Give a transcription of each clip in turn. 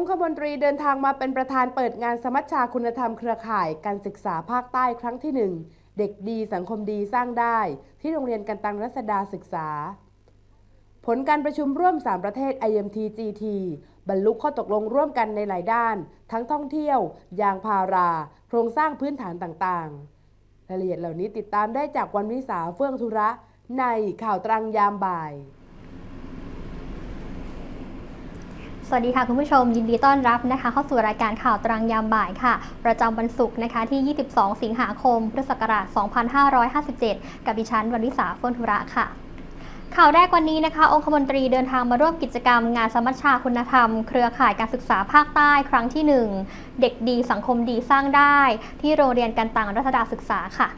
องคมนตรีเดินทางมาเป็นประธานเปิดงานสมัชชาคุณธรรมเครือข่าย การศึกษาภาคใต้ครั้งที่ 1 เด็กดีสังคมดีสร้างได้ ที่โรงเรียนกันตังรัศดาศึกษา ผลการประชุมร่วม 3 ประเทศ IMT GT บรรลุข้อตกลงร่วมกันในหลายด้าน ทั้งท่องเที่ยว ยางพารา โครงสร้างพื้นฐานต่างๆ รายละเอียดเหล่านี้ติดตามได้จากวันวิสาเฟื่องธุระในข่าวตรังยามบ่าย สวัสดีค่ะคุณผู้ชมยินดีต้อนรับนะคะ เข้าสู่รายการข่าวตรังยามบ่ายค่ะ ประจำวันศุกร์นะคะที่ 22 สิงหาคม พุทธศักราช 2557 กับดิฉันวันวิสาเฟื่องธุระค่ะข่าวแรกวันนี้นะคะ องคมนตรีเดินทางมาร่วมกิจกรรม งานสมัชชาคุณธรรม เครือข่ายการศึกษาภาคใต้ครั้งที่ 1 เด็กดีสังคมดีสร้างได้ ที่โรงเรียนกันตังรัชดาศึกษาค่ะ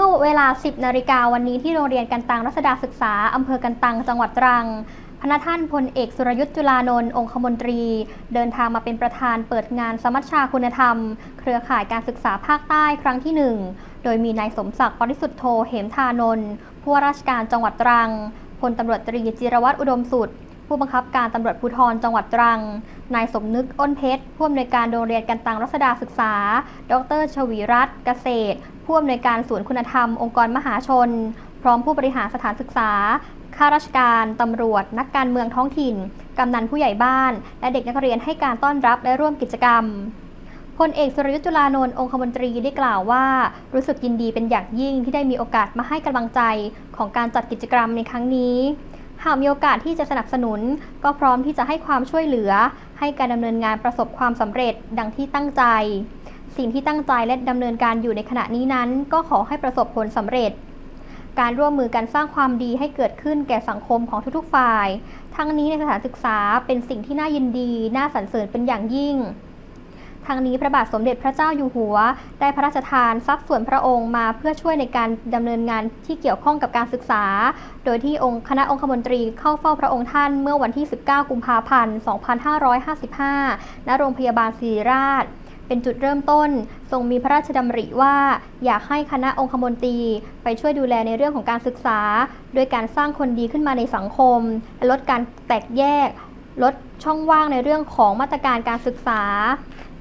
มื่อเวลา 10 นาฬิกาวันนี้ที่โรงเรียนกันตังรัศดาศึกษา อำเภอกันตัง จังหวัดตรังพระท่านพลเอกสุรยุทธ์จุลานนท์องคมนตรี เดินทางมาเป็นประธานเปิดงานสมัชชาคุณธรรม เครือข่ายการศึกษาภาคใต้ครั้งที่ 1 โดยมีนายสมศักดิ์ปริสุทธโธเหมทานนท์ผู้ว่าราชการจังหวัดตรังพลตำรวจตรีจิรวัตรอุดมสุด ผู้บังคับการตำรวจภูธรจังหวัดตรัง นายสมนึกอ้นเพชร ผู้อำนวยการโรงเรียนกันตังรัศดาศึกษา ดรชวีรัตน์เกษตร ผู้อำนวยการศูนย์คุณธรรม องค์กรมหาชน พร้อมผู้บริหารสถานศึกษา ข้าราชการ ตำรวจ นักการเมืองท้องถิ่น กำนันผู้ใหญ่บ้าน และเด็กนักเรียนให้การต้อนรับและร่วมกิจกรรมพลเอกสุรยุทธ์จุลานนท์องคมนตรีได้กล่าวว่า รู้สึกยินดีเป็นอย่างยิ่งที่ได้มีโอกาสมาให้กำลังใจของการจัดกิจกรรมในครั้งนี้ หากมีโอกาสที่จะสนับสนุน ก็พร้อมที่จะให้ความช่วยเหลือ ให้การดำเนินงานประสบความสำเร็จดังที่ตั้งใจ สิ่งที่ตั้งใจและดำเนินการอยู่ในขณะนี้นั้น ก็ขอให้ประสบผลสำเร็จ การร่วมมือกันสร้างความดีให้เกิดขึ้นแก่สังคมของทุกๆฝ่าย ทั้งนี้ในสถานศึกษาเป็นสิ่งที่น่ายินดี น่าสรรเสริญเป็นอย่างยิ่ง ทางนี้พระบาทสมเด็จพระเจ้าอยู่หัว ได้พระราชทานทรัพย์ส่วนพระองค์มาเพื่อช่วยในการดำเนินงานที่เกี่ยวข้องกับการศึกษา โดยที่องค์คณะองคมนตรีเข้าเฝ้าพระองค์ท่านเมื่อวันที่ 19 กุมภาพันธ์ 2555 ณ โรงพยาบาลศิริราชเป็นจุดเริ่มต้น ทรงมีพระราชดำริว่า อยากให้คณะองคมนตรี ไปช่วยดูแลในเรื่องของการศึกษา ด้วยการสร้างคนดีขึ้นมาในสังคม ลดการแตกแยก ลดช่องว่างในเรื่องของมาตรการการศึกษา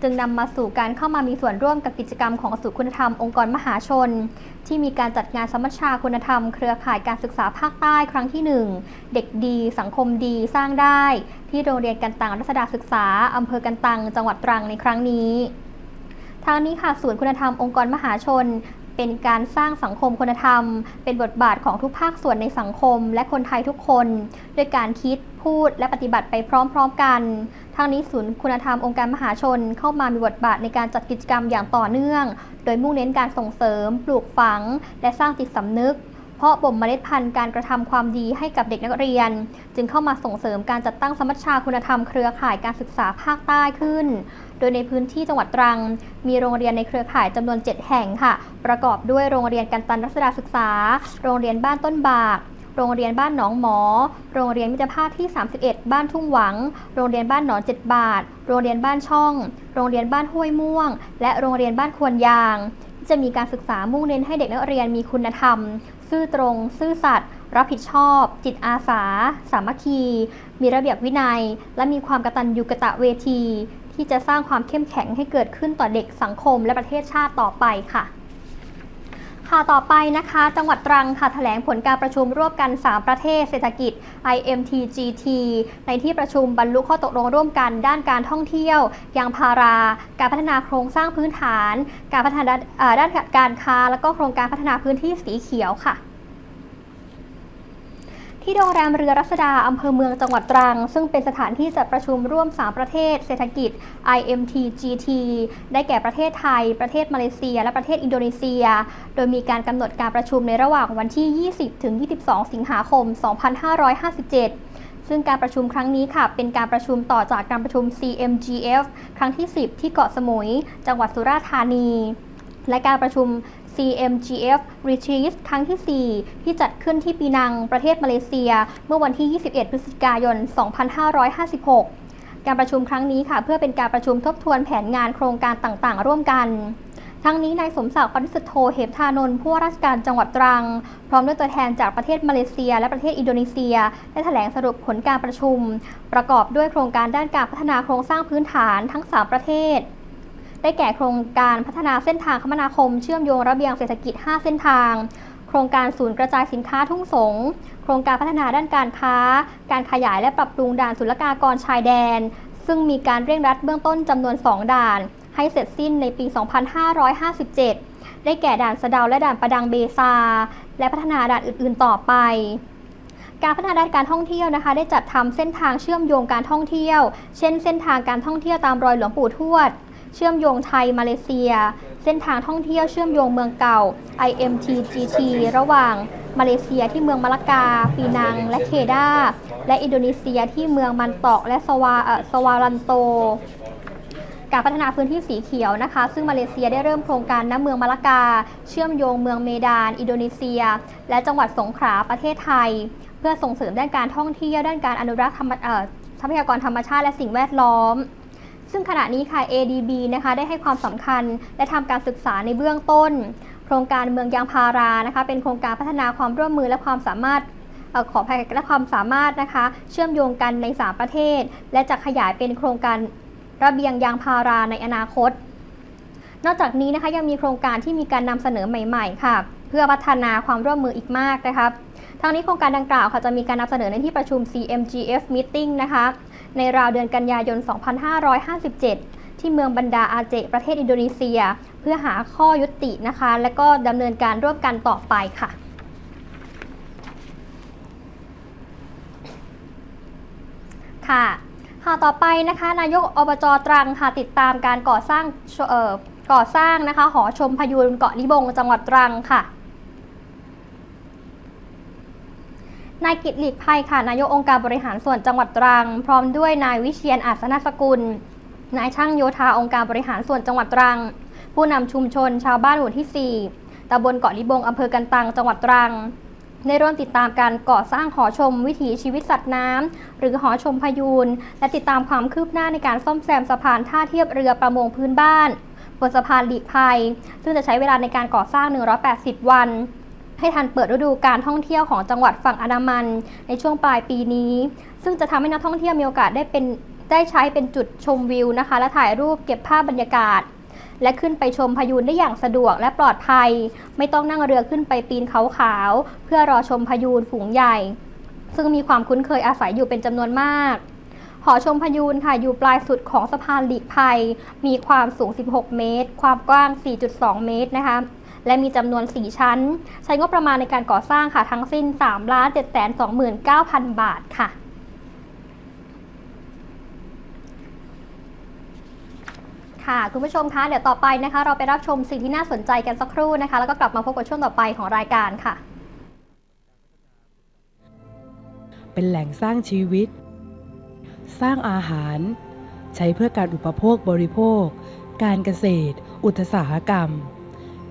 จึงนำมาสู่การเข้ามามีส่วนร่วมกับกิจกรรมของศูนย์คุณธรรมองค์กรมหาชน ที่มีการจัดงานสมัชชาคุณธรรม เครือข่ายการศึกษาภาคใต้ครั้งที่ 1 เด็กดี สังคมดีสร้างได้ ที่โรงเรียนกันตังรัศดาศึกษาอำเภอกันตัง จังหวัดตรังในครั้งนี้ทางนี้ค่ะศูนย์คุณธรรมองค์กรมหาชน เป็นการสร้างสังคมคุณธรรม เป็นบทบาทของทุกภาคส่วนในสังคม และคนไทยทุกคนด้วยการคิดพูดและปฏิบัติไปพร้อมๆกัน ทั้งนี้ศูนย์คุณธรรมองค์การมหาชนเข้ามามีบทบาทในการจัดกิจกรรมอย่างต่อเนื่อง โดยมุ่งเน้นการส่งเสริม ปลูกฝัง และสร้างจิตสำนึก เพราะบ่มเมล็ดพันธุ์การกระทำความดีให้กับเด็กนักเรียน จึงเข้ามาส่งเสริมการจัดตั้งสมัชชาคุณธรรมเครือข่ายการศึกษาภาคใต้ขึ้น โดยในพื้นที่จังหวัดตรัง มีโรงเรียนในเครือข่ายจำนวน 7 แห่งค่ะ ประกอบด้วยโรงเรียนกันตันรัศดาศึกษา โรงเรียนบ้านต้นบากโรงเรียนบ้านหนองหมอ โรงเรียนมิตรภาพที่ 31 บ้านทุ่งหวัง โรงเรียนบ้านหนองเจ็ดบาท โรงเรียนบ้านช่อง โรงเรียนบ้านห้วยม่วง และโรงเรียนบ้านควรยาง จะมีการศึกษามุ่งเน้นให้เด็กนักเรียนมีคุณธรรม ซื่อตรง ซื่อสัตย์รับผิดชอบ จิตอาสา สามัคคี มีระเบียบวินัย และมีความกตัญญูกะตะเวที ที่จะสร้างความเข้มแข็งให้เกิดขึ้นต่อเด็กสังคมและประเทศชาติต่อไปค่ะ ค่ะต่อไปนะคะ จังหวัดตรังค่ะแถลงผลการประชุมร่วมกัน 3 ประเทศเศรษฐกิจ IMTGT ในที่ประชุมบรรลุข้อตกลงร่วมกันด้านการท่องเที่ยวยางพารา การพัฒนาโครงสร้างพื้นฐาน การพัฒนาด้านการค้า และก็โครงการพัฒนาพื้นที่สีเขียวค่ะ ที่โรงแรมเรือรัศดาอำเภอเมืองจังหวัดตรัง ซึ่งเป็นสถานที่จัดประชุมร่วม 3 ประเทศเศรษฐกิจ IMTGT ได้แก่ประเทศไทย ประเทศมาเลเซีย และประเทศอินโดนีเซีย โดยมีการกำหนดการประชุมในระหว่างวันที่ 20 ถึง 22 สิงหาคม 2557ซึ่งการประชุมครั้งนี้ค่ะ เป็นการประชุมต่อจากการประชุม CMGF ครั้งที่ 10 ที่เกาะสมุย จังหวัดสุราษฎร์ธานี และการประชุม CMGF Retreat ครั้งที่ 4 ที่จัดขึ้นที่ปีนังประเทศมาเลเซีย เมื่อวันที่ 21 พฤศจิกายน 2556 การประชุมครั้งนี้ค่ะเพื่อเป็นการประชุมทบทวนแผนงานโครงการต่างๆ ร่วมกัน ทั้งนี้นายสมศักดิ์ปริสุทธโธเหมธานนท์ผู้ว่าราชการจังหวัดตรัง พร้อมด้วยตัวแทนจากประเทศมาเลเซีย และประเทศอินโดนีเซีย ได้แถลงสรุปผลการประชุม ประกอบด้วยโครงการด้านการพัฒนาโครงสร้างพื้นฐานทั้ง 3 ประเทศ ได้แก่โครงการพัฒนาเส้นทางคมนาคม เชื่อมโยงระเบียงเศรษฐกิจ 5 เส้นทาง โครงการศูนย์กระจายสินค้าทุ่งสง โครงการพัฒนาด้านการค้า การขยายและปรับปรุงด่านศุลกากรชายแดน ซึ่งมีการเร่งรัดเบื้องต้นจำนวน 2 ด่าน ให้เสร็จสิ้นในปี 2557 ได้แก่ด่านสะเดาและด่านประดังเบซา และพัฒนาด่านอื่น ๆ ต่อไปการพัฒนาด้านการท่องเที่ยวนะคะ ได้จัดทำเส้นทางเชื่อมโยงการท่องเที่ยว เช่น เส้นทางการท่องเที่ยวตามรอยหลวงปู่ทวด เชื่อมโยงไทยมาเลเซีย เส้นทางท่องเที่ยวเชื่อมโยงเมืองเก่า IMTGT ระหว่างมาเลเซียที่เมืองมะละกา ปีนัง และเคดาและอินโดนีเซียที่เมืองมันตอกและสวาสวารันโต การพัฒนาพื้นที่สีเขียวนะคะ ซึ่งมาเลเซียได้เริ่มโครงการน้ำเมืองมะละกา เชื่อมโยงเมืองเมดาน อินโดนีเซีย และจังหวัดสงขลาประเทศไทย เพื่อส่งเสริมด้านการท่องเที่ยวด้านการอนุรักษ์ทรัพยากรธรรมชาติและสิ่งแวดล้อม ซึ่งขณะนี้ค่ะ ADB นะคะได้ให้ความสำคัญและทำการศึกษาในเบื้องต้น โครงการเมืองยางพารานะคะ เป็นโครงการพัฒนาความร่วมมือและความสามารถขอภัยและความสามารถนะคะ เชื่อมโยงกันใน 3 ประเทศ และจะขยายเป็นโครงการระเบียงยางพาราในอนาคต นอกจากนี้นะคะยังมีโครงการที่มีการนำเสนอใหม่ ๆ ค่ะ เพื่อพัฒนาความร่วมมืออีกมากนะคะทางนี้โครงการดังกล่าวค่ะจะมีการนำเสนอในที่ประชุม CMGF Meeting นะคะ ในราวเดือนกันยายน 2557 ที่เมืองบันดาอาเจ ประเทศอินโดนีเซีย เพื่อหาข้อยุตินะคะ และก็ดำเนินการร่วมกันต่อไปค่ะค่ะข่าวต่อไปนะคะนายกอบจตรังค่ะติดตามการก่อสร้างก่อสร้างนะคะหอชมพยูนเกาะลิบงจังหวัดตรังค่ะ นายกิตหลีกภัยค่ะ นายกองค์การบริหารส่วนจังหวัดตรัง พร้อมด้วยนายวิเชียนอาสนสกุล นายช่างโยธาองค์การบริหารส่วนจังหวัดตรัง ผู้นำชุมชนชาวบ้านหมู่ที่ 4ตำบลเกาะลิบงอำเภอกันตัง จังหวัดตรังได้ร่วมติดตามการก่อสร้างหอชมวิถีชีวิตสัตว์น้ำหรือหอชมพยูนและติดตามความคืบหน้าในการซ่อมแซมสะพานท่าเทียบเรือประมงพื้นบ้านบนสะพานหลีกภัย ซึ่งจะใช้เวลาในการก่อสร้าง 180 วัน ให้ทันเปิดฤดูการท่องเที่ยวของจังหวัดฝั่งอันดามัน ในช่วงปลายปีนี้ ซึ่งจะทำให้นักท่องเที่ยวมีโอกาสได้เป็นได้ใช้เป็นจุดชมวิวนะคะ และถ่ายรูปเก็บภาพบรรยากาศ และขึ้นไปชมพายูนได้อย่างสะดวกและปลอดภัย ไม่ต้องนั่งเรือขึ้นไปปีนเขาขาว เพื่อรอชมพายูนฝูงใหญ่ ซึ่งมีความคุ้นเคยอาศัยอยู่เป็นจำนวนมากหอชมพยูนค่ะอยู่ปลายสุดของสะพานหลีกภัย มีความสูง 16 เมตร ความกว้าง 4.2 เมตรนะคะ และมีจำนวน 4 ชั้น ใช้งบประมาณในการก่อสร้างค่ะทั้งสิ้น3 7 2 9 0 0 บาทค่ะค่ะคุณผู้ชมคะเดี๋ยวต่อไปนะคะ เราไปรับชมสิ่งที่น่าสนใจกันสักครู่นะคะ แล้วก็กลับมาพบกับช่วงต่อไปของรายการค่ะ เป็นแหล่งสร้างชีวิต สร้างอาหาร ใช้เพื่อการอุปโภคบริโภค การเกษตร อุตสาหกรรม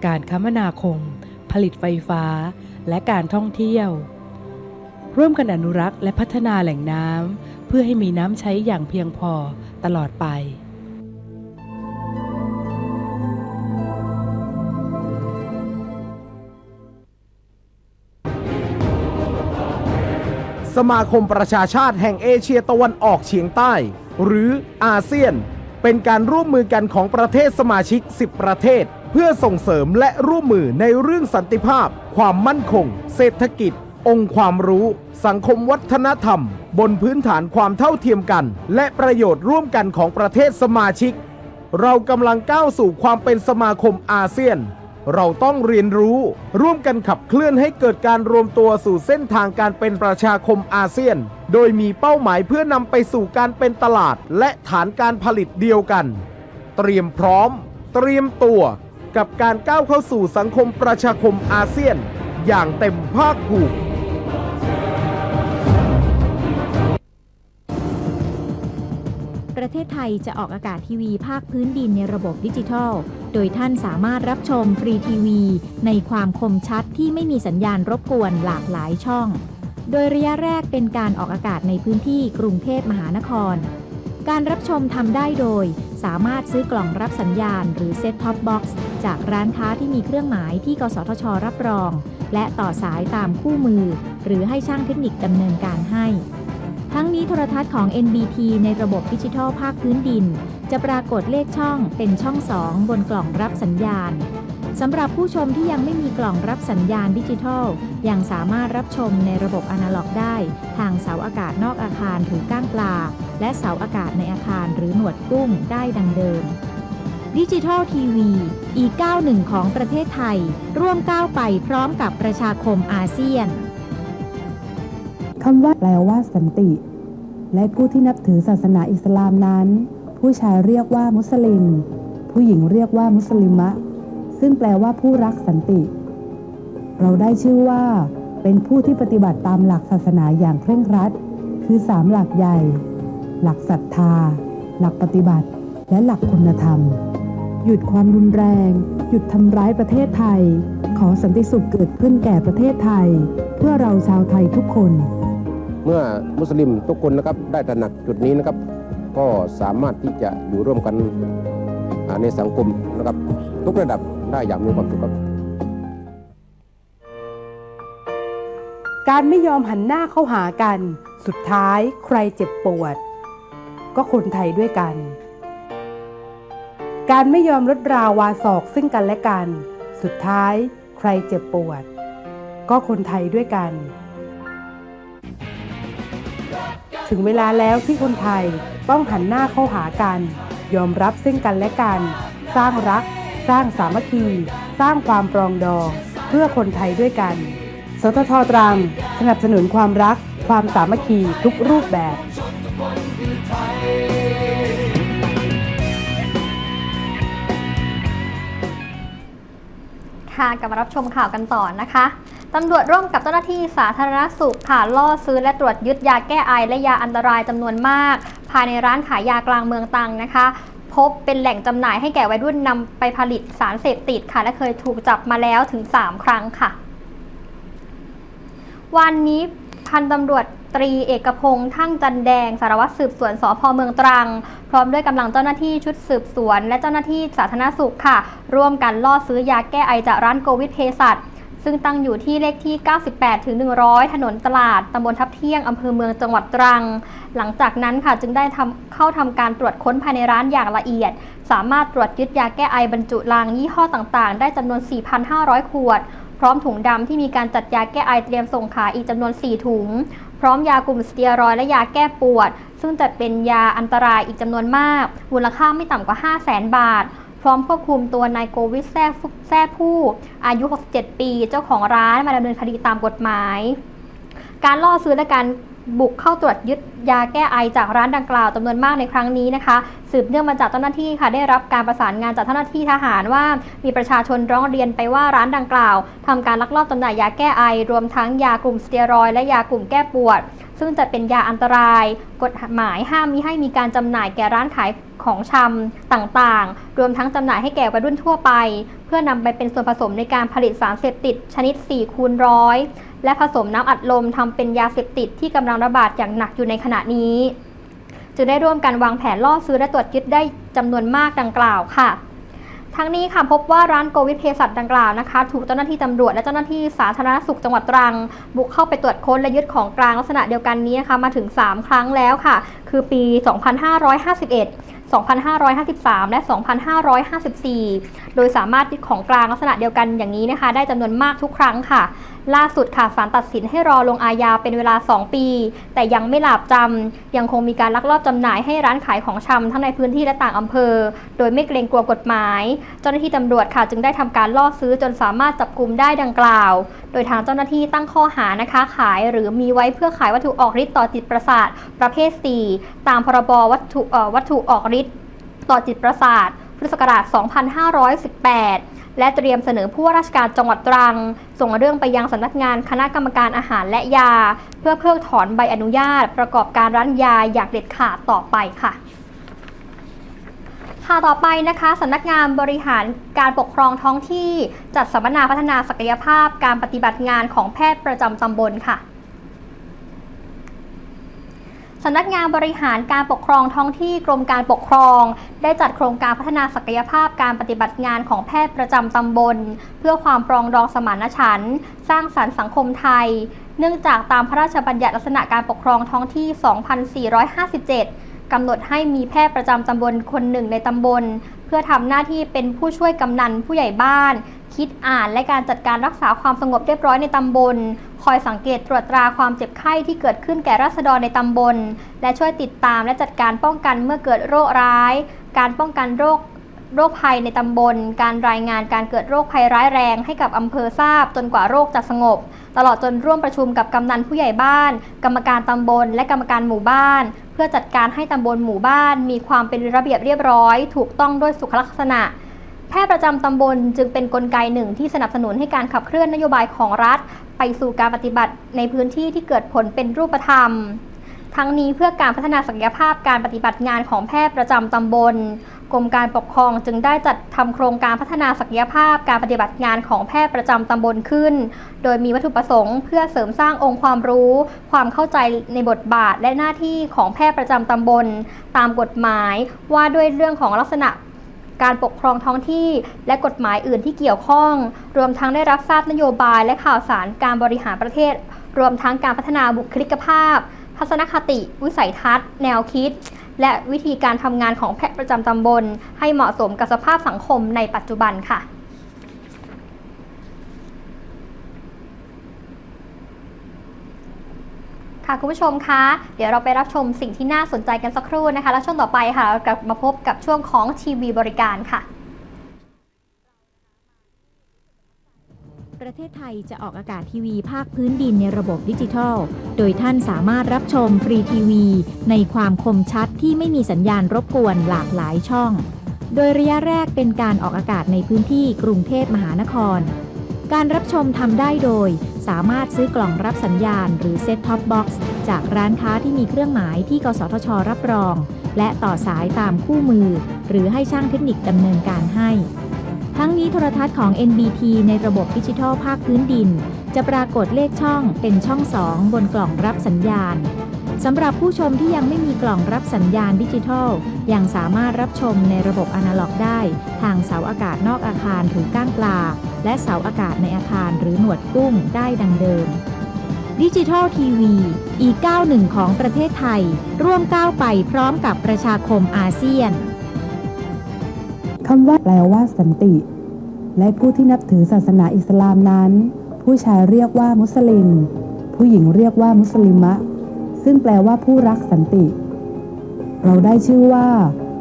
การคมนาคม ผลิตไฟฟ้า และการท่องเที่ยว ร่วมกันอนุรักษ์และพัฒนาแหล่งน้ำเพื่อให้มีน้ำใช้อย่างเพียงพอตลอดไปสมาคมประชาชาติแห่งเอเชียตะวันออกเฉียงใต้ หรืออาเซียน เป็นการร่วมมือกันของประเทศสมาชิก 10 ประเทศ เพื่อส่งเสริมและร่วมมือในเรื่องสันติภาพ ความมั่นคง เศรษฐกิจ องค์ความรู้ สังคมวัฒนธรรม บนพื้นฐานความเท่าเทียมกัน และประโยชน์ร่วมกันของประเทศสมาชิก เรากำลังก้าวสู่ความเป็นสมาคมอาเซียน เราต้องเรียนรู้ ร่วมกันขับเคลื่อนให้เกิดการรวมตัวสู่เส้นทางการเป็นประชาคมอาเซียน โดยมีเป้าหมายเพื่อนำไปสู่การเป็นตลาด และฐานการผลิตเดียวกัน เตรียมพร้อม เตรียมตัว กับการก้าวเข้าสู่สังคมประชาคมอาเซียน อย่างเต็มภาคภูมิประเทศไทยจะออกอากาศทีวีภาคพื้นดินในระบบดิจิทัล โดยท่านสามารถรับชมฟรีทีวี ในความคมชัดที่ไม่มีสัญญาณรบกวนหลากหลายช่อง โดยระยะแรกเป็นการออกอากาศในพื้นที่กรุงเทพมหานคร การรับชมทำได้โดย สามารถซื้อกล่องรับสัญญาณหรือเซ็ตท็อปบ็อกซ์จากร้านค้าที่มีเครื่องหมายที่กสทช รับรอง และต่อสายตามคู่มือ หรือให้ช่างเทคนิคดำเนินการให้ ทั้งนี้โทรทัศน์ของ NBT ในระบบดิจิทัลภาคพื้นดิน จะปรากฏเลขช่องเป็นช่อง 2 บนกล่องรับสัญญาณ สำหรับผู้ชมที่ยังไม่มีกล่องรับสัญญาณดิจิทัล ยังสามารถรับชมในระบบอนาล็อกได้ ทางเสาอากาศนอกอาคารหรือก้างปลา และเสาอากาศในอาคารหรือหนวดกุ้งได้ดังเดิมดิจิทัลทีวีอีกก้าหนึ่งของประเทศไทย ร่วมก้าวไปพร้อมกับประชาคมอาเซียนคำว่าแปลว่าสันติ และผู้ที่นับถือศาสนาอิสลามนั้น ผู้ชายเรียกว่ามุสลิม ผู้หญิงเรียกว่ามุสลิมะ ซึ่งแปลว่าผู้รักสันติ เราได้ชื่อว่า เป็นผู้ที่ปฏิบัติตามหลักศาสนาอย่างเคร่งครัด คือสามหลักใหญ่ หลักศรัทธา หลักปฏิบัติ และหลักคุณธรรม หยุดความรุนแรง หยุดทำร้ายประเทศไทย ขอสันติสุขเกิดขึ้นแก่ประเทศไทย เพื่อเราชาวไทยทุกคน เมื่อมุสลิมทุกคนนะครับได้ตระหนักจุดนี้นะครับ ก็สามารถที่จะอยู่ร่วมกันในสังคมนะครับทุกระดับ ได้อย่างมีความสุขครับ การไม่ยอมหันหน้าเข้าหากัน สุดท้ายใครเจ็บปวด ก็คนไทยด้วยกัน การไม่ยอมลดราวาศอกซึ่งกันและกัน สุดท้ายใครเจ็บปวด ก็คนไทยด้วยกัน ถึงเวลาแล้วที่คนไทยต้องหันหน้าเข้าหากัน ยอมรับซึ่งกันและกัน สร้างรัก สร้างสามัคคี สร้างความปรองดอง เพื่อคนไทยด้วยกัน สททตรัง สนับสนุนความรัก ความสามัคคีทุกรูปแบบค่ะกลับมารับชมข่าวกันต่อนะคะตำรวจร่วมกับเจ้าหน้าที่สาธารณสุขค่ะล่อซื้อและตรวจยึดยาแก้ไอและยาอันตรายจำนวนมาก ภายในร้านขายยากลางเมืองตังนะคะ พบเป็นแหล่งจำหน่ายให้แก่วัยรุ่นนำไปผลิตสารเสพติดค่ะ และเคยถูกจับมาแล้วถึง 3 ครั้งค่ะ วันนี้พันตำรวจตรีเอกพงษ์ทั้งจันแดง สารวัตรสืบสวนสพเมืองตรัง พร้อมด้วยกำลังเจ้าหน้าที่ชุดสืบสวน และเจ้าหน้าที่สาธารณสุขค่ะ ร่วมกันล่อซื้อยาแก้ไอจากร้านโกวิทเภสัช ซึ่งตั้งอยู่ที่เลขที่ 98ถึง100 ถนนตลาด ตำบลทับเที่ยง อำเภอเมืองจังหวัดตรัง หลังจากนั้นค่ะจึงได้ทำเข้าทำการตรวจค้นภายในร้านอย่างละเอียด สามารถตรวจยึดยาแก้ไอบรรจุลางยี่ห้อต่างๆ ได้จำนวน 4,500 ขวด พร้อมถุงดำที่มีการจัดยาแก้ไอเตรียมส่งขายอีกจำนวน 4 ถุง พร้อมยากลุ่มสเตียรอยและยาแก้ปวด ซึ่งจัดเป็นยาอันตรายอีกจำนวนมาก มูลค่าไม่ต่ำกว่า 5 0 0แสนบาท พร้อมควบคุมตัวนายโกวิทแซ่ฟุแซ่ผู้อายุ 67 ปี เจ้าของร้านมาดำเนินคดีตามกฎหมาย การล่อซื้อและการ บุกเข้าตรวจยึดยาแก้ไอจากร้านดังกล่าวจำนวนมากในครั้งนี้นะคะ สืบเนื่องมาจากเจ้าหน้าที่ค่ะได้รับการประสานงานจากเจ้าหน้าที่ทหารว่า มีประชาชนร้องเรียนไปว่าร้านดังกล่าวทำการลักลอบจำหน่ายยาแก้ไอ รวมทั้งยากลุ่มสเตียรอยและยากลุ่มแก้ปวด ซึ่งจะเป็นยาอันตราย กฎหมายห้ามมิให้มีการจำหน่ายแก่ร้านขายของชำต่างๆ รวมทั้งจำหน่ายให้แก่วัยรุ่นทั่วไป เพื่อนำไปเป็นส่วนผสมในการผลิตสารเสพติดชนิด4คูณร้อย และผสมน้ำอัดลมทำเป็นยาเสพติดที่กำลังระบาดอย่างหนักอยู่ในขณะนี้ จึงได้ร่วมกันวางแผนล่อซื้อและตรวจยึดได้จำนวนมากดังกล่าวค่ะทั้งนี้ค่ะพบว่าร้านโกวิทเภสัชดังกล่าวนะคะถูกเจ้าหน้าที่ตำรวจและเจ้าหน้าที่สาธารณสุขจังหวัดตรัง บุกเข้าไปตรวจค้นและยึดของกลางลักษณะเดียวกันนี้นะคะมาถึง 3 ครั้งแล้วค่ะ คือปี 2551 2553 และ 2554 โดยสามารถยึดของกลางลักษณะเดียวกันอย่างนี้นะคะ ได้จำนวนมากทุกครั้งค่ะ ล่าสุดค่ะศาลตัดสินให้รอลงอาญาเป็นเวลา 2 ปี แต่ยังไม่หลาบจำยังคงมีการลักลอบจำหน่ายให้ร้านขายของชำทั้งในพื้นที่และต่างอำเภอ โดยไม่เกรงกลัวกฎหมาย เจ้าหน้าที่ตำรวจค่ะ จึงได้ทำการล่อซื้อจนสามารถจับกลุ่มได้ดังกล่าว โดยทางเจ้าหน้าที่ตั้งข้อหานะคะ ขายหรือมีไว้เพื่อขายวัตถุออกฤทธิ์ต่อจิตประสาทประเภท 4 ตามพรบวัตถุวัตถุออกฤทธิ ต่อจิตประสาท พุทธศักราช 2518 และเตรียมเสนอผู้ว่าราชการจังหวัดตรัง ส่งเรื่องไปยังสำนักงานคณะกรรมการอาหารและยา เพื่อเพิกถอนใบอนุญาต ประกอบการร้านยาอย่างเด็ดขาดต่อไปค่ะค่ะต่อไปนะคะสำนักงานบริหารการปกครองท้องที่จัดสัมมนาพัฒนาศักยภาพการปฏิบัติงานของแพทย์ประจำตำบลค่ะ สำนักงานบริหารการปกครองท้องที่กรมการปกครอง ได้จัดโครงการพัฒนาศักยภาพการปฏิบัติงานของแพทย์ประจำตำบล เพื่อความปรองดองสมานฉันท์สร้างสรรค์สังคมไทย เนื่องจากตามพระราชบัญญัติลักษณะการปกครองท้องที่ 2457 กำหนดให้มีแพทย์ประจำตำบลคนหนึ่งในตำบล เพื่อทำหน้าที่เป็นผู้ช่วยกำนันผู้ใหญ่บ้าน คิดอ่านและการจัดการรักษาความสงบเรียบร้อยในตำบล คอยสังเกตตรวจตราความเจ็บไข้ที่เกิดขึ้นแก่ราษฎรในตำบล และช่วยติดตามและจัดการป้องกันเมื่อเกิดโรคร้าย การป้องกันโรคโรคภัยในตำบล การรายงานการเกิดโรคภัยร้ายแรงให้กับอำเภอทราบจนกว่าโรคจะสงบ ตลอดจนร่วมประชุมกับกำนันผู้ใหญ่บ้าน กรรมการตำบล และกรรมการหมู่บ้าน เพื่อจัดการให้ตำบลหมู่บ้าน มีความเป็นระเบียบเรียบร้อย ถูกต้องด้วยสุขลักษณะ แพทย์ประจำตำบลจึงเป็นนกลไกหนึ่งที่สนับสนุนให้การขับเคลื่อนนโยบายของรัฐ ไปสู่การปฏิบัติในพื้นที่ที่เกิดผลเป็นรูปธรรม ทั้งนี้เพื่อการพัฒนาศักยภาพการปฏิบัติงานของแพทย์ประจำตำบลกรมการปกครองจึงได้จัดทำโครงการพัฒนาศักยภาพการปฏิบัติงานของแพทย์ประจำตำบลขึ้น โดยมีวัตถุประสงค์เพื่อเสริมสร้างองค์ความรู้ ความเข้าใจในบทบาทและหน้าที่ของแพทย์ประจำตำบล ตามกฎหมายว่าด้วยเรื่องของลักษณะ การปกครองท้องที่ และกฎหมายอื่นที่เกี่ยวข้อง รวมทั้งได้รับทราบนโยบายและข่าวสารการบริหารประเทศ รวมทั้งการพัฒนาบุคลิกภาพ ทัศนคติ วิสัยทัศน์ แนวคิด และวิธีการทำงานของแพทย์ประจำตำบล ให้เหมาะสมกับสภาพสังคมในปัจจุบันค่ะ ค่ะคุณผู้ชมคะ เดี๋ยวเราไปรับชมสิ่งที่น่าสนใจกันสักครู่นะคะ แล้วช่วงต่อไปค่ะเรากลับมาพบกับช่วงของทีวีบริการค่ะ ประเทศไทยจะออกอากาศทีวีภาคพื้นดินในระบบดิจิทัล โดยท่านสามารถรับชมฟรีทีวี ในความคมชัดที่ไม่มีสัญญาณรบกวนหลากหลายช่อง โดยระยะแรกเป็นการออกอากาศในพื้นที่กรุงเทพมหานคร การรับชมทำได้โดย สามารถซื้อกล่องรับสัญญาณหรือเซ็ตท็อปบ็อกซ์จากร้านค้าที่มีเครื่องหมายที่กสทช รับรอง และต่อสายตามคู่มือ หรือให้ช่างเทคนิคดำเนินการให้ ทั้งนี้โทรทัศน์ของ NBT ในระบบดิจิทัลภาคพื้นดิน จะปรากฏเลขช่องเป็นช่อง 2 บนกล่องรับสัญญาณ สำหรับผู้ชมที่ยังไม่มีกล่องรับสัญญาณดิจิทัล ยังสามารถรับชมในระบบอนาล็อกได้ ทางเสาอากาศนอกอาคารหรือก้านปลา และเสาอากาศในอาคารหรือหนวดกุ้งได้ดังเดิมดิจิทัลทีวีอีกก้าหนึ่งของประเทศไทย ร่วมก้าวไปพร้อมกับประชาคมอาเซียนคำว่าแปลว่าสันติ และผู้ที่นับถือศาสนาอิสลามนั้น ผู้ชายเรียกว่ามุสลิม ผู้หญิงเรียกว่ามุสลิมะ ซึ่งแปลว่าผู้รักสันติ เราได้ชื่อว่า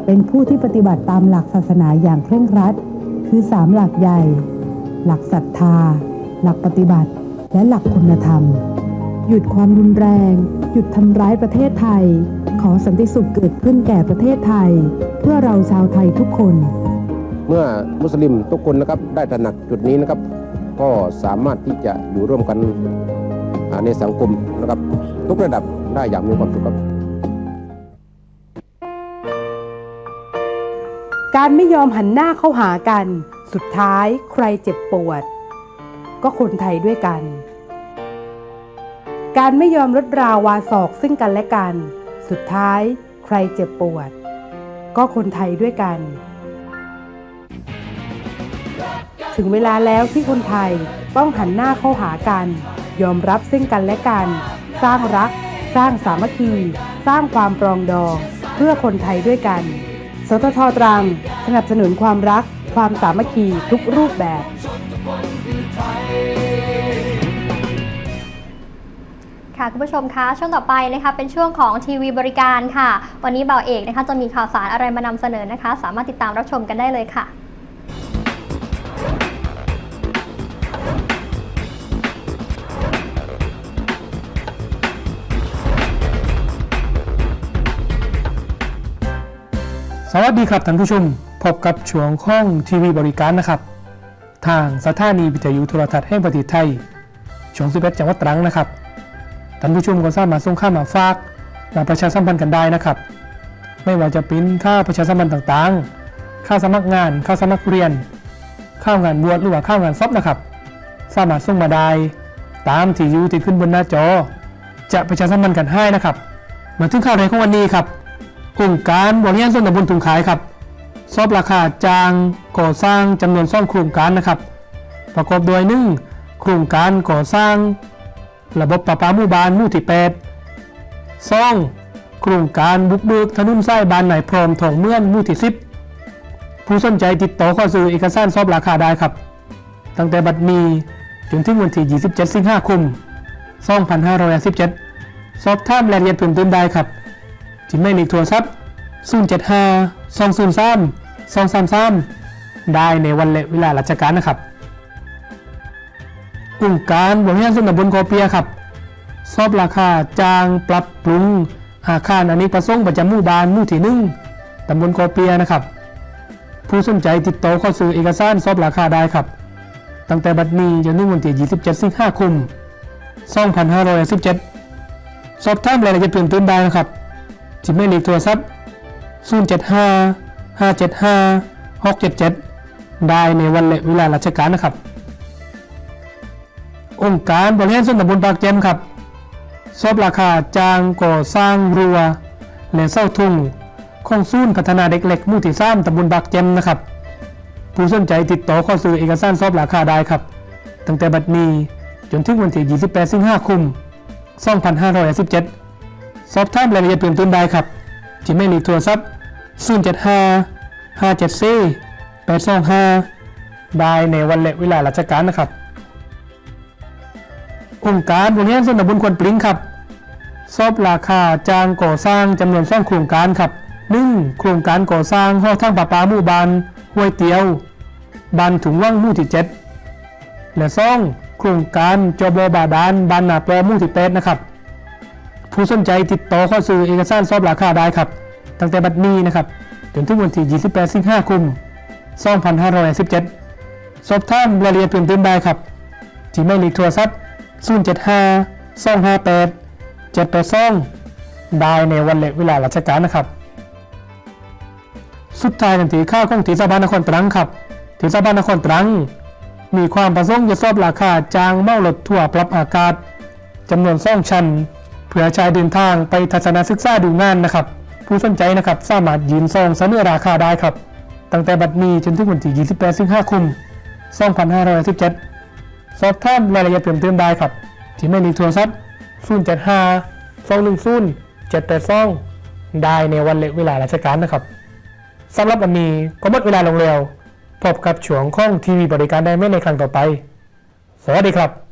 เป็นผู้ที่ปฏิบัติตามหลักศาสนาอย่างเคร่งครัด คือสามหลักใหญ่ หลักศรัทธา หลักปฏิบัติ และหลักคุณธรรม หยุดความรุนแรง หยุดทำร้ายประเทศไทย ขอสันติสุขเกิดขึ้นแก่ประเทศไทย เพื่อเราชาวไทยทุกคน เมื่อมุสลิมทุกคนนะครับได้ตระหนักจุดนี้นะครับ ก็สามารถที่จะอยู่ร่วมกันในสังคมนะครับทุกระดับ ได้อย่างมีความสุขครับ การไม่ยอมหันหน้าเข้าหากัน สุดท้ายใครเจ็บปวด ก็คนไทยด้วยกัน การไม่ยอมลดราวาศอกซึ่งกันและกัน สุดท้ายใครเจ็บปวด ก็คนไทยด้วยกัน ถึงเวลาแล้วที่คนไทยต้องหันหน้าเข้าหากัน ยอมรับซึ่งกันและกัน สร้างรัก สร้างสามัคคี สร้างความปรองดอง เพื่อคนไทยด้วยกัน สททตรัง สนับสนุนความรัก ความสามัคคีทุกรูปแบบ ค่ะคุณผู้ชมคะช่วงต่อไปนะคะเป็นช่วงของทีวีบริการค่ะ วันนี้เบาเอกนะคะจะมีข่าวสารอะไรมานำเสนอนะคะ สามารถติดตามรับชมกันได้เลยค่ะ วัสดีครับท่านผู้ชม พบกับช่วงข้องทีวีบริการนะครับ ทางสถานีวิทยุโทรทัศน์แห่งประเทศไทย ช่วง11จังหวัดตรังนะครับ ท่านผู้ชมก็สามารถส่งข้ามาฝากมาประชาสัมพันธ์กันได้นะครับ ไม่ว่าจะเป็นค่าประชาสัมพันธ์ต่างๆ ค่าสมัครงาน ค่าสมัครเรียน ค่างานบวชหรือว่าค่างานซอบนะครับ สามารถส่งมาได้ตามที่อยู่ที่ขึ้นบนหน้าจอ จะประชาสัมพันธ์กันให้นะครับ มาถึงข่าวแรกของวันนี้ครับ องค์การบริหารส่วนตำบลถุงขายครับสอบราคาจ้างก่อสร้างจำนวนซ่องโครงการนะครับ ประกอบโดยหนึ่งโครงการก่อสร้าง ระบบประปาหมู่บ้านหมู่ที่8ซ่องโครงการบุกเบิกถนนสายบ้านไหนพร้อมถงเมื่อนมู่ที่10ผู้สนใจติดต่อข้อซื้อเอกสารสอบราคาได้ครับ ตั้งแต่บัดนี้จนถึงวันที่ 27 สิงหาคม 2517 สอบถามรายละเอียดเพิ่มเติมได้ครับ ที่ไม่เลขโทรศัพท์075 203 233 ได้ในวันและเวลาราชการนะครับองค์การบริหารส่วนตำบลกอเปียครับสอบราคาจ้างปรับปรุงอาคารอเนกประสงค์ประจำหมู่บ้านหมู่ที่หนึ่งตำบลกอเปียนะครับ ผู้สนใจติดต่อเข้าซื้อเอกสารสอบราคาได้ครับ ตั้งแต่บัดนี้จนถึงวันที่27สิงหาคม2517สอบถามรายละเอียดเพิ่มเติมได้นะครับ ที่ไม่เลขโทรศัพท์075 575 677ได้ในวันและเวลาราชการนะครับ องค์การบริหารส่วนตำบลปากเจมครับสอบราคาจ้างก่อสร้างรั้วและเสาทุ่งของศูนย์พัฒนาเด็กเล็กมู่ที่3ตำบลปากเจมนะครับ ผู้สนใจติดต่อข้อซื้อเอกสารสอบราคาได้ครับ ตั้งแต่บัดนี้จนถึงวันที่ 28 สิงหาคม 2517 สอบถามรายละเอียดเพิ่มเติมได้ครับที่ไม่มีโทรศัพท์075 574 825 ได้ในวันและเวลาราชการนะครับ องค์การบริหารส่วนตำบลควนปริงครับ สอบราคาจ้างก่อสร้างจำนวนสองโครงการครับ 1. โครงการก่อสร้างห้อทางประปาหมู่บ้านห้วยเตียวบ้านถุงว่างหมู่ที่ 7 และ 2. โครงการจบอบาดาลบ้านนาปลอหมู่ที่8นะครับ ผู้สนใจติดต่อเข้าซื้อเอกสารสอบราคาได้ครับ ตั้งแต่บัดนี้นะครับจนถึงวันที่ 28 สิงหาคม 2517 สอบถามรายละเอียดเพิ่มเติมได้ครับที่ไม่เลขโทรศัพท์ 075 258 782ได้ในวันและเวลาราชการนะครับสุดท้ายนันทีข้าวของเทศบาลนครตรังครับเทศบาลนครตรัง มีความประสงค์จะสอบราคาจางเมารถทั่วปรับอากาศจำนวนซ่องชั้น พื่อใช้เดินทางไปทัศนศึกษาดูงานนะครับ ผู้สนใจนะครับสามารถยืนซองเสนอราคาได้ครับ ตั้งแต่บัดนี้จนถึงวันที่28สิงหาคม2517สอบถามรายละเอียดเพิ่มเติมได้ครับ ที่ไม่มีโทรศัพท์075 210 782 ได้ในวันและเวลาราชการนะครับสำหรับวันนี้ก็หมดเวลาลงแล้วพบกับช่วงข้องทีวีบริการได้ไม่ในครั้งต่อไป สวัสดีครับ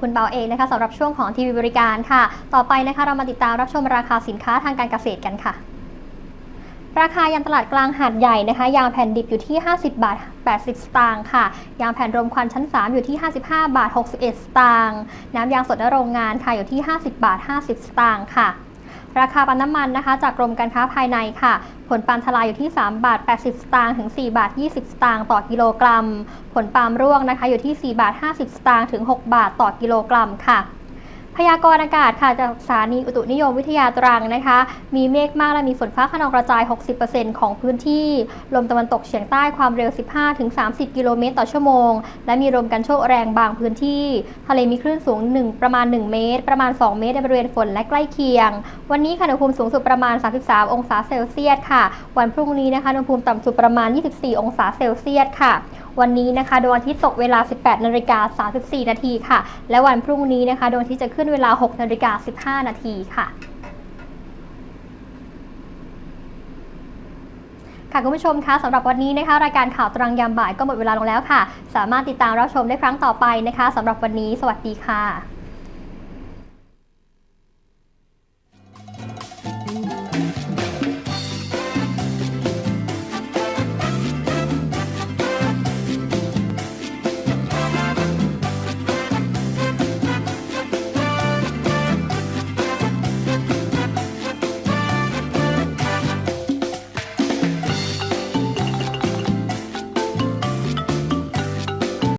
คุณเบาเองนะคะสำหรับช่วงของทีวีบริการค่ะ ต่อไปนะคะเรามาติดตามรับชมราคาสินค้าทางการเกษตรกันค่ะ ราคายางตลาดกลางหาดใหญ่นะคะ ยางแผ่นดิบอยู่ที่ 50 บาท 80 สตางค์ค่ะ ยางแผ่นรมควันชั้น 3 อยู่ที่ 55 บาท 61 สตางค์น้ำยางสดณโรงงานค่ะอยู่ที่ 50 บาท 50 สตางค์ค่ะ ราคาปั๊มน้ำมันนะคะ จากกรมการค้าภายในค่ะ ผลปาล์มทลายอยู่ที่ 3 บาท 80 สตางค์ถึง 4 บาท 20 สตางค์ต่อกิโลกรัม ผลปาล์มร่วงนะคะอยู่ที่ 4 บาท 50 สตางค์ถึง 6 บาทต่อกิโลกรัมค่ะ พยากรณ์อากาศค่ะจากสถานีอุตุนิยมวิทยาตรังนะคะ มีเมฆมากและมีฝนฟ้าขนองกระจาย 60%ของพื้นที่ ลมตะวันตกเฉียงใต้ความเร็ว 15-30 กิโลเมตรต่อชั่วโมง และมีลมกันโชกแรงบางพื้นที่ ทะเลมีคลื่นสูง 1 ประมาณ 1 เมตร ประมาณ 2 เมตรในบริเวณฝนและใกล้เคียง วันนี้ค่ะอุณหภูมิสูงสุดประมาณ 33 องศาเซลเซียสค่ะ วันพรุ่งนี้นะคะอุณหภูมิต่ำสุดประมาณ 24 องศาเซลเซียสค่ะ วันนี้นะคะดวงอาทิตย์ตกเวลา 18นาฬิกา34นาทีค่ะ และวันพรุ่งนี้นะคะดวงอาทิตย์จะขึ้นเวลา 6นาฬิกา15นาทีค่ะค่ะคุณผู้ชมคะสำหรับวันนี้นะคะ รายการข่าวตรังยามบ่ายก็หมดเวลาลงแล้วค่ะ สามารถติดตามรับชมได้ครั้งต่อไปนะคะสำหรับวันนี้ สวัสดีค่ะ